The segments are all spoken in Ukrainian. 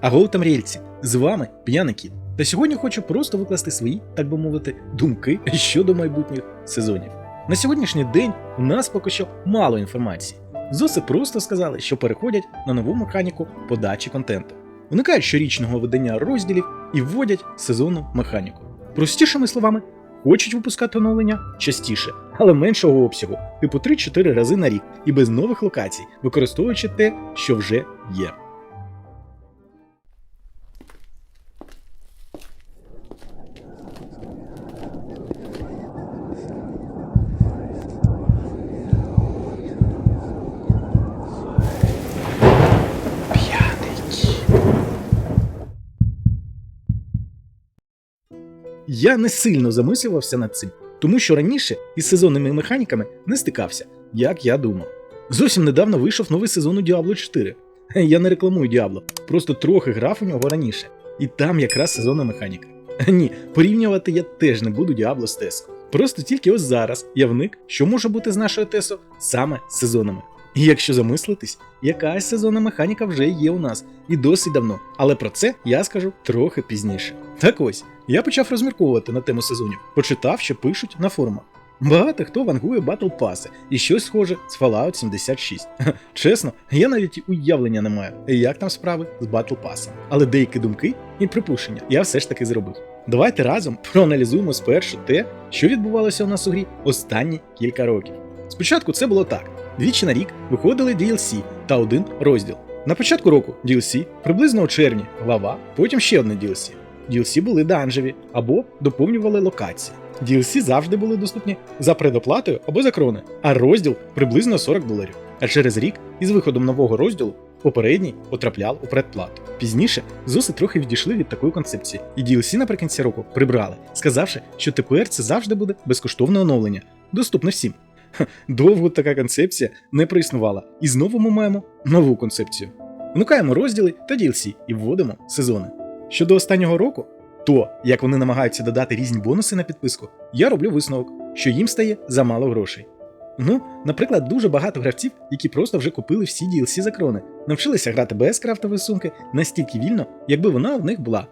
Аго там рельці, з вами п'яний кіт. Та сьогодні хочу просто викласти свої, так би мовити, думки щодо майбутніх сезонів. На сьогоднішній день у нас поки що мало інформації. Зоси просто сказали, що переходять на нову механіку подачі контенту. Уникають щорічного видання розділів і вводять сезонну механіку. Простішими словами, хочуть випускати оновлення частіше, але меншого обсягу, типу 3-4 рази на рік, і без нових локацій, використовуючи те, що вже є. Я не сильно замислювався над цим, тому що раніше із сезонними механіками не стикався, як я думав. Зовсім недавно вийшов новий сезон у Diablo 4. Я не рекламую Diablo, просто трохи грав у нього раніше. І там якраз сезонна механіка. Ні, порівнювати я теж не буду Diablo з Тесо. Просто тільки ось зараз я вник, що може бути з нашою Тесо саме сезонами. І якщо замислитись, якась сезонна механіка вже є у нас і досить давно, але про це я скажу трохи пізніше. Так ось, я почав розмірковувати на тему сезонів, почитав, що пишуть на форумах. Багато хто вангує батл паси і щось схоже з Fallout 76. Чесно, я навіть уявлення не маю, як там справи з батл пасом. Але деякі думки і припущення я все ж таки зробив. Давайте разом проаналізуємо спершу те, що відбувалося у нас у грі останні кілька років. Спочатку це було так: двічі на рік виходили DLC та один розділ. На початку року DLC, приблизно у червні, глава, потім ще одне DLC. DLC були данжеві або доповнювали локації. DLC завжди були доступні за предоплатою або за крони, а розділ приблизно 40 доларів. А через рік, із виходом нового розділу, попередній потрапляв у предплату. Пізніше зоси трохи відійшли від такої концепції, і DLC наприкінці року прибрали, сказавши, що тепер це завжди буде безкоштовне оновлення, доступне всім. Довго така концепція не проіснувала, і знову ми маємо нову концепцію. Вмикаємо розділи та DLC і вводимо сезони. Щодо останнього року, то як вони намагаються додати різні бонуси на підписку, я роблю висновок, що їм стає замало грошей. Ну, наприклад, дуже багато гравців, які просто вже купили всі DLC за крони, навчилися грати без крафтової сумки настільки вільно, якби вона в них була.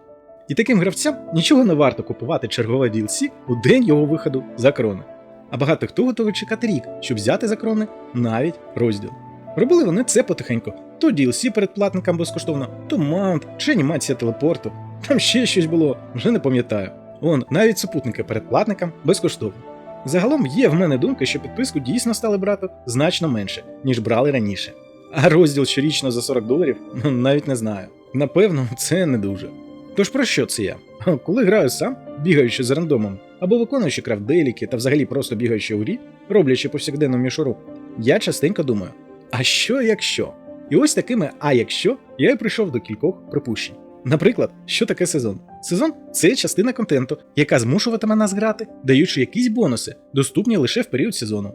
І таким гравцям нічого не варто купувати чергове DLC у день його виходу за крони. А багато хто готовий чекати рік, щоб взяти за крони навіть розділ. Робили вони це потихеньку: то DLC передплатникам безкоштовно, то маунт чи анімація телепорту. Там ще щось було, вже не пам'ятаю. Он, навіть супутники передплатникам безкоштовно. Загалом є в мене думка, що підписку дійсно стали брати значно менше, ніж брали раніше. А розділ щорічно за 40 доларів ну, навіть не знаю. Напевно, це не дуже. Тож про що це я? Коли граю сам, бігаючи з рандомом, або виконуючи крафтделіки та взагалі просто бігаючи у грі, роблячи повсякденну мішуру, я частенько думаю: а що якщо? І ось такими а якщо я і прийшов до кількох припущень. Наприклад, що таке сезон? Сезон це частина контенту, яка змушуватиме нас грати, даючи якісь бонуси, доступні лише в період сезону.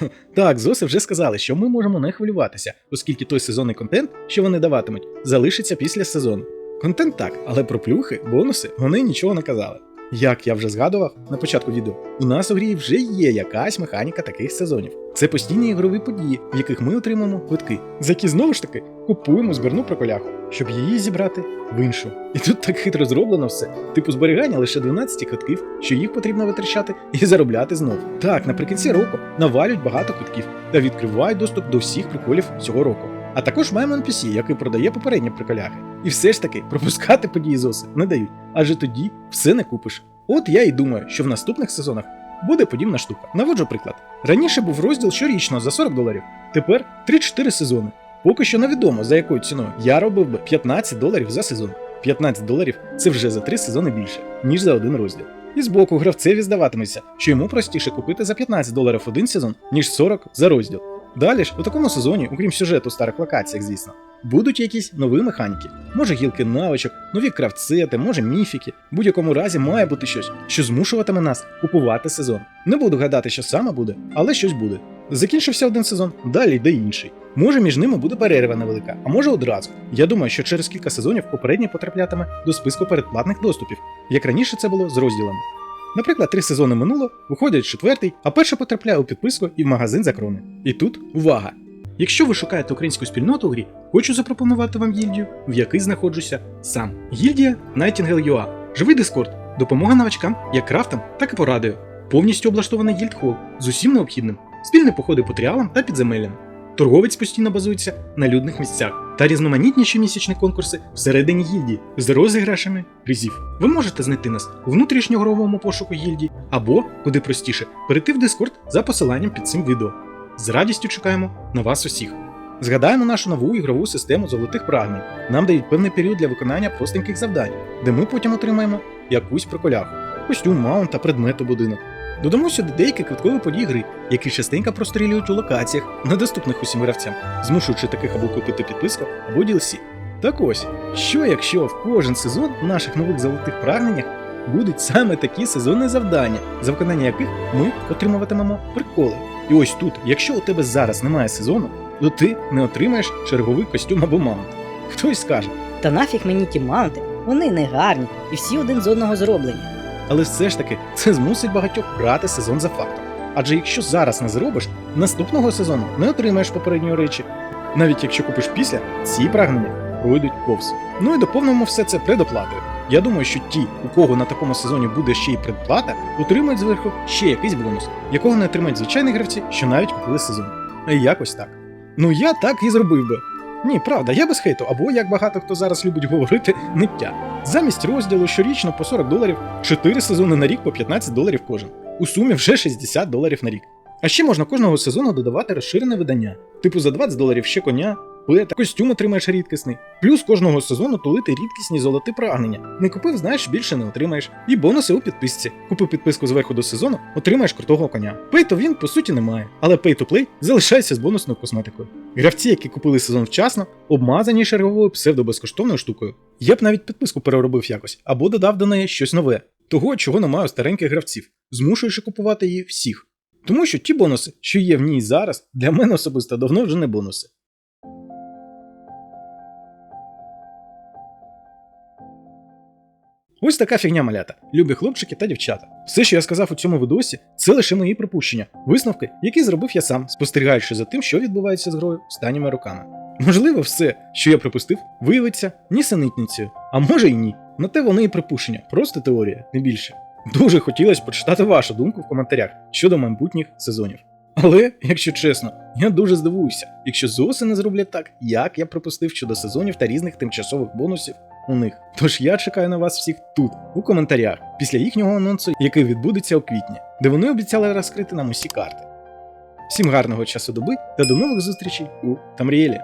Так, зоси вже сказали, що ми можемо не хвилюватися, оскільки той сезонний контент, що вони даватимуть, залишиться після сезону. Контент так, але про плюхи, бонуси вони нічого не казали. Як я вже згадував на початку відео, у нас у грі вже є якась механіка таких сезонів. Це постійні ігрові події, в яких ми отримаємо квитки, за які знову ж таки купуємо збірну проколяху, щоб її зібрати в іншу. І тут так хитро зроблено все. Типу зберігання лише 12 квитків, що їх потрібно витрачати і заробляти знову. Так, наприкінці року навалюють багато квитків та відкривають доступ до всіх приколів цього року. А також маємо NPC, який продає попередні приколяхи. І все ж таки пропускати події ЗОСи не дають, адже тоді все не купиш. От я і думаю, що в наступних сезонах буде подібна штука. Наводжу приклад. Раніше був розділ щорічно за 40 доларів, тепер 3-4 сезони. Поки що невідомо за якою ціною. Я робив би 15 доларів за сезон. 15 доларів це вже за 3 сезони більше, ніж за один розділ. І збоку гравцеві здаватиметься, що йому простіше купити за 15 доларів один сезон, ніж 40 за розділ. Далі ж у такому сезоні, окрім сюжету в старих локаціях, звісно, будуть якісь нові механіки. Може гілки навичок, нові крафтсети, може міфіки. В будь-якому разі має бути щось, що змушуватиме нас купувати сезон. Не буду гадати, що саме буде, але щось буде. Закінчився один сезон, далі йде інший. Може, між ними буде перерва невелика, а може одразу. Я думаю, що через кілька сезонів попередній потраплятиме до списку передплатних доступів, як раніше це було з розділами. Наприклад, три сезони минуло, виходить четвертий, а перший потрапляє у підписку і в магазин за крони. І тут увага! Якщо ви шукаєте українську спільноту у грі, хочу запропонувати вам гільдію, в якій знаходжуся сам. Гільдія Nightingale.ua. Живий дискорд, допомога новачкам як крафтам, так і порадою. Повністю облаштований гільдхол з усім необхідним, спільні походи по тріалам та підземеллям. Торговець постійно базується на людних місцях та різноманітні щомісячні конкурси всередині гільдії з розіграшами призів. Ви можете знайти нас у внутрішньогровому пошуку гільдії або, куди простіше, перейти в Discord за посиланням під цим відео. З радістю чекаємо на вас усіх. Згадаємо нашу нову ігрову систему золотих прагнень. Нам дають певний період для виконання простеньких завдань, де ми потім отримаємо якусь приколяху, костюм, маунт та предмет у будинок. Додамо сюди деякі квиткові події гри, які частенько прострілюють у локаціях, недоступних усім гравцям, змушуючи таких або купити підписку, або DLC. Так ось, що якщо в кожен сезон в наших нових золотих прагненнях будуть саме такі сезонні завдання, за виконання яких ми отримуватимемо приколи. І ось тут, якщо у тебе зараз немає сезону, то ти не отримаєш черговий костюм або маунт. Хтось скаже, Та нафіг мені ті маунти, вони не гарні і всі один з одного зроблені. Але все ж таки це змусить багатьох брати сезон за фактом. Адже якщо зараз не зробиш, наступного сезону не отримаєш попередньої речі. Навіть якщо купиш після, ці прагнення пройдуть повз. Ну і доповнимо все це предоплатою. Я думаю, що ті, у кого на такому сезоні буде ще й предплата, отримають зверху ще якийсь бонус, якого не отримають звичайні гравці, що навіть купили сезон. Якось так. Ну я так і зробив би. Ні, правда, я без хейту, або як багато хто зараз любить говорити, ниття. Замість розділу щорічно по 40 доларів, 4 сезони на рік по 15 доларів кожен. У сумі вже 60 доларів на рік. А ще можна кожного сезону додавати розширене видання, типу за 20 доларів ще коня, пета, костюм отримаєш рідкісний. Плюс кожного сезону тулити рідкісні золоті прагнення. Не купив, знаєш, більше не отримаєш. І бонуси у підписці. Купив підписку зверху до сезону, отримаєш крутого коня. Pay to він по суті немає, але Pay to Play залишається з бонусною косметикою. Гравці, які купили сезон вчасно, обмазані черговою псевдобезкоштовною штукою. Я б навіть підписку переробив якось або додав до неї щось нове, того, чого немає у стареньких гравців, змушуючи купувати її всіх. Тому що ті бонуси, що є в ній зараз, для мене особисто давно вже не бонуси. Ось така фігня малята, любі хлопчики та дівчата. Все, що я сказав у цьому відосі, це лише мої припущення, висновки, які зробив я сам, спостерігаючи за тим, що відбувається з грою останніми роками. Можливо, все, що я припустив, виявиться нісенітницею, а може й ні. На те вони і припущення, просто теорія, не більше. Дуже хотілося почитати вашу думку в коментарях щодо майбутніх сезонів. Але, якщо чесно, я дуже здивуюся, якщо зовсім не зроблять так, як я припустив щодо сезонів та різних тимчасових бонусів у них. Тож я чекаю на вас всіх тут, у коментарях, після їхнього анонсу, який відбудеться у квітні, де вони обіцяли розкрити нам усі карти. Всім гарного часу доби та до нових зустрічей у Тамріелі!